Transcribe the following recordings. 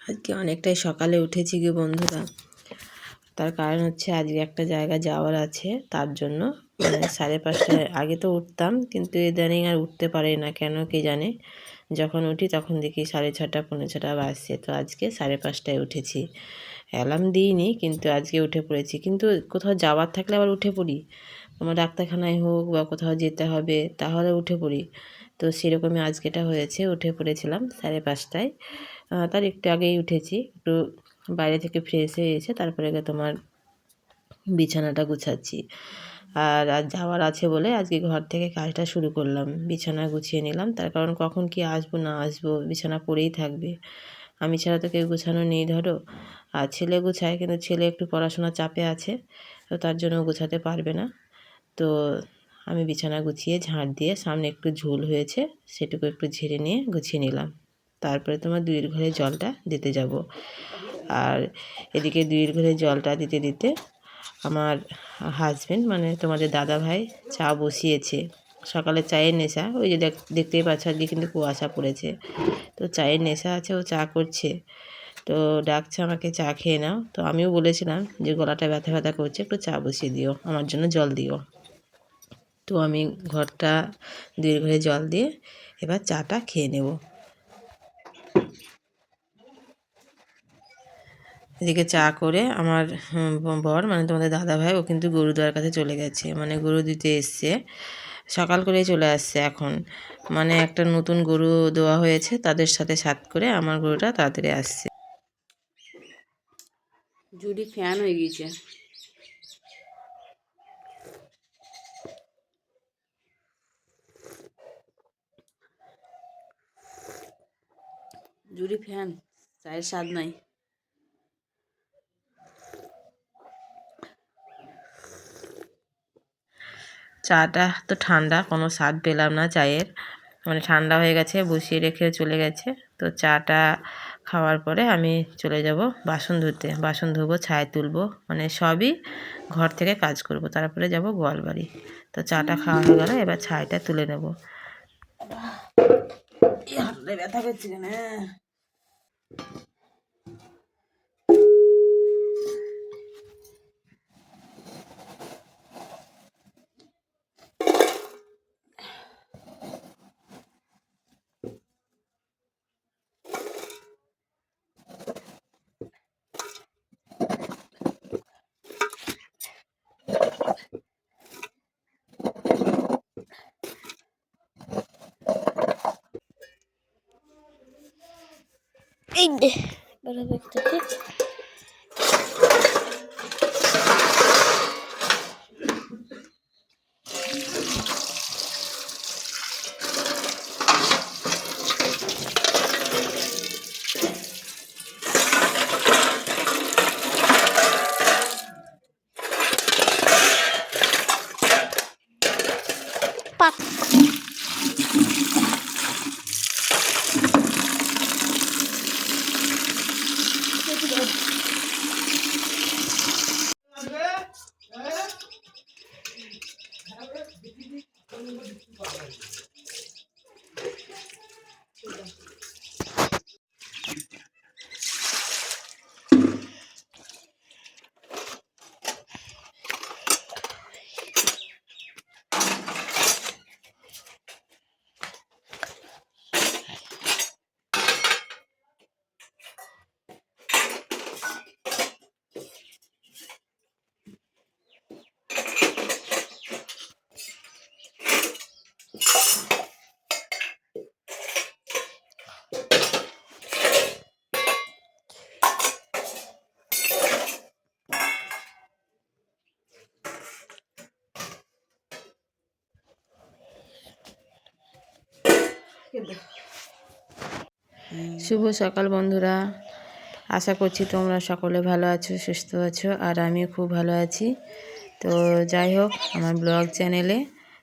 আজকে অনেকটাই সকালে উঠেছি গিয়ে বন্ধুরা। তার কারণ হচ্ছে আজকে একটা জায়গা যাওয়ার আছে, তার জন্য। মানে সাড়ে পাঁচটায় আগে তো উঠতাম, কিন্তু ইদানিং আর উঠতে পারি না, কেন কে জানে? যখন উঠি তখন দেখি সাড়ে ছটা, পৌনে ছটা বাজছে। তো আজকে সাড়ে পাঁচটায় উঠেছি। অ্যালার্ম দিইনি, কিন্তু আজকে উঠে পড়েছি। কিন্তু কোথাও যাওয়ার থাকলে আবার উঠে পড়ি। আমার ডাক্তারখানায় হোক বা কোথাও যেতে হবে, তাহলে উঠে পড়ি। তো সেরকমই আজকেটা হয়েছে। উঠে পড়েছিলাম সাড়ে পাঁচটায়। তার একটু আগেই উঠেছি। একটু বাইরে থেকে ফ্রেশ হয়ে এসে তারপরে তোমার বিছানাটা গুছাচ্ছি। আর আজ যাওয়ার আছে বলে আজকে ঘর থেকে কাজটা শুরু করলাম। বিছানা গুছিয়ে নিলাম। তার কারণ কখন কি আসব, না আসব, বিছানা পড়েই থাকবে। আমি ছাড়া তো কেউ গুছানো নেই, ধরো। আর ছেলে গুছায়, কিন্তু ছেলে একটু পড়াশোনার চাপে আছে, তো তার জন্য গুছাতে পারবে না। তো আমি বিছানা গুছিয়ে ঝাঁট দিয়ে সামনে একটু ঝুল হয়েছে, সেটুকু একটু ঝেড়ে নিয়ে গুছিয়ে নিলাম। তারপরে তোমার দুইয়ের ঘরে জলটা দিতে যাব। আর এদিকে দুইয়ের ঘরে জলটা দিতে দিতে আমার হাজব্যান্ড মানে তোমাদের দাদা ভাই চা বসিয়েছে। সকালে চায়ের নেশা, ওই যে দেখ, দেখতেই পাচ্ছ আজকে কিন্তু কুয়াশা পড়েছে। তো চায়ের নেশা আছে, ও চা করছে। তো ডাকছে আমাকে, চা খেয়ে নাও। তো আমিও বলেছিলাম যে গলাটা ব্যথা ব্যথা করছে, একটু চা বসিয়ে দিও, আমার জন্য জল দিও। তো আমি ঘরটা দুই ঘরে জল দিয়ে এবার চাটা খেয়ে নেব। এদিকে চা করে আমার বর মানে তোমাদের দাদা ভাই ও কিন্তু গরু দেওয়ার কাছে চলে গেছে। মানে গরু দিতে এসছে। সকাল করেই চলে আসছে এখন। মানে একটা নতুন গরু দেওয়া হয়েছে, তাদের সাথে সাত করে আমার গরুটা তাড়াতাড়ি আসছে। জুডি ফ্যান হয়ে গিয়েছে। জুডি ফ্যান চায়ের স্বাদ নাই। চাটা তো ঠান্ডা কোনো স্বাদ পেলাম না চায়ের। মানে ঠান্ডা হয়ে গেছে বসিয়ে রেখে চলে গেছে। তো চাটা খাওয়ার পরে আমি চলে যাব বাসন ধুতে। বাসন ধুবো ছায় তুলবো মানে সবই ঘর থেকে কাজ করব। তারপরে যাব গোয়ালবাড়ি। তো চাটা খাওয়া হয়ে গেল এবার ছাইটা তুলে নেব। ব্যথা করছে কেন? Thank you. Şimdi bana bekledik. শুভ সকাল বন্ধুরা। আশা করছি তোমরা সকলে ভালো আছো সুস্থ আছো আর আমিও খুব ভালো আছি। তো যাই হোক আমার ব্লগ চ্যানেলে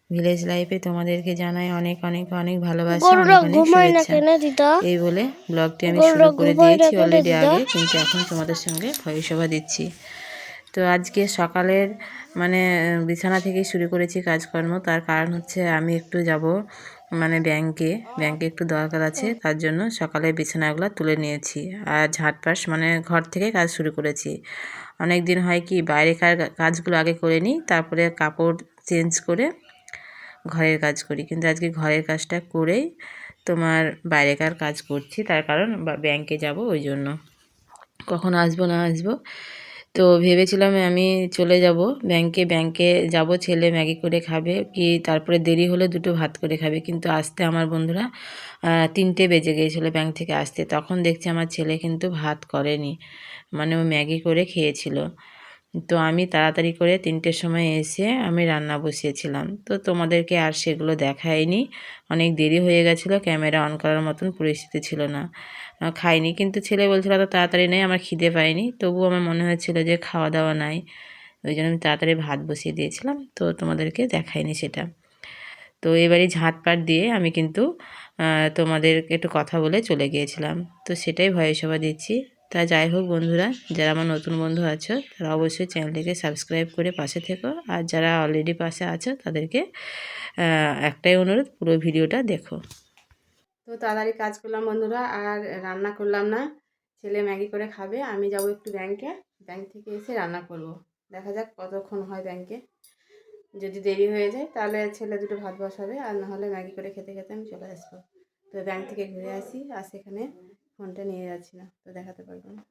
ভিলেজ লাইফে তোমাদেরকে জানাই অনেক অনেক অনেক ভালোবাসা অনেক অনেক শুভেচ্ছা। এই বলে ব্লগটি আমি শুরু করে দিয়েছি অলরেডি আগে কিন্তু এখন তোমাদের সঙ্গে ভবিষ্যভা দিচ্ছি। তো আজকে সকালের মানে বিছানা থেকেই শুরু করেছি কাজকর্ম। তার কারণ হচ্ছে আমি একটু যাব মানে ব্যাংকে ব্যাংকে একটু দরকার আছে, তার জন্য সকালে বিছানাগুলো তুলে নিয়েছি। আর ঝাটপাস মানে ঘর থেকে কাজ শুরু করেছি। অনেক দিন হয় কি বাইরেকার কাজগুলো আগে করে নিই, তারপরে কাপড় চেঞ্জ করে ঘরের কাজ করি। কিন্তু আজকে ঘরের কাজটা করেই তোমার বাইরেকার কাজ করছি, তার কারণ ব্যাংকে যাব ওই জন্য। কখন আসব না আসব তো ভেবেছিলাম আমি চলে যাব। ব্যাংকে ব্যাংকে যাব, ছেলে ম্যাগি করে খাবে কি তারপরে দেরি হলে দুটো ভাত করে খাবে। কিন্তু আসতে আমার বন্ধুরা তিনটে বেজে গিয়েছিল ব্যাংক থেকে আসতে। তখন দেখছি আমার ছেলে কিন্তু ভাত করেনি। মানে ও ম্যাগি করে খেয়েছিল। তো আমি তাড়াতাড়ি করে তিনটের সময় এসে আমি রান্না বসিয়েছিলাম। তো তোমাদেরকে আর সেগুলো দেখায়নি অনেক দেরি হয়ে গেছিল, ক্যামেরা অন করার মতন পরিস্থিতি ছিল না। খাইনি কিন্তু ছেলে বলছিল তো তাড়াতাড়ি নেই, আমার খিদে পাইনি। তবুও আমার মনে হচ্ছিল যে খাওয়া দাওয়া নাই। ওই জন্য আমি তাড়াতাড়ি ভাত বসিয়ে দিয়েছিলাম। তো তোমাদেরকে দেখাইনি সেটা। তো এবারে ঝাঁটপাট দিয়ে আমি কিন্তু তোমাদের একটু কথা বলে চলে গিয়েছিলাম। তো সেটাই ভয়েস ওভার দিচ্ছি। তা যাই হোক বন্ধুরা, যারা আমার নতুন বন্ধু আছো, তারা অবশ্যই চ্যানেলটিকে সাবস্ক্রাইব করে পাশে থেকো। আর যারা অলরেডি পাশে আছো, তাদেরকে একটাই অনুরোধ, পুরো ভিডিওটা দেখো। তো তাড়াতাড়ি কাজ করলাম বন্ধুরা, আর রান্না করলাম না। ছেলে ম্যাগি করে খাবে, আমি যাব একটু ব্যাংকে ব্যাংক থেকে এসে রান্না করব। দেখা যাক কতক্ষণ হয় ব্যাংকে যদি দেরি হয়ে যায়, তাহলে ছেলে দুটো ভাত বসাবে, আর নাহলে ম্যাগি করে খেতে খেতে আমি চলে আসব। তো ব্যাংক থেকে ঘুরে আসি, আর সেখানে ফোনটা নিয়ে যাচ্ছি না তো দেখাতে পারব না।